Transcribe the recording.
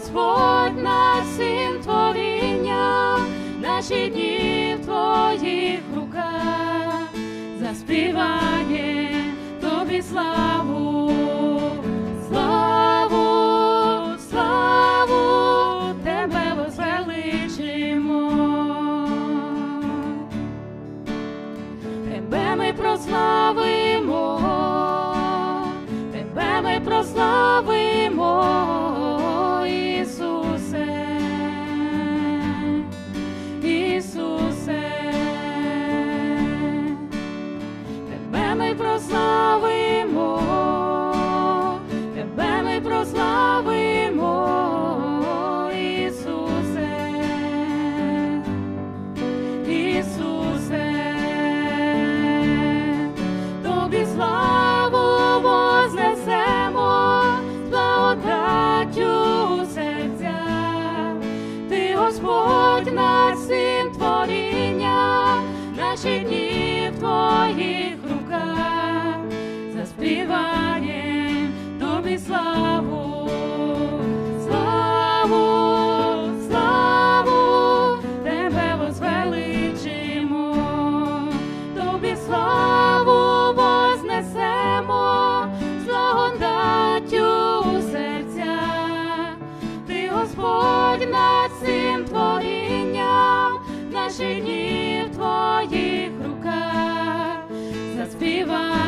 Господь над всім творінням, наші дні в твоїх руках, заспіває тобі славу, славу, славу, тебе возвеличимо. Тебе ми прославимо, тебе ми прославимо, ми прославимо, тебе ми прославимо, Ісусе. Ісусе, тобі славу вознесемо благодаттю у. Ти Господь над Give up.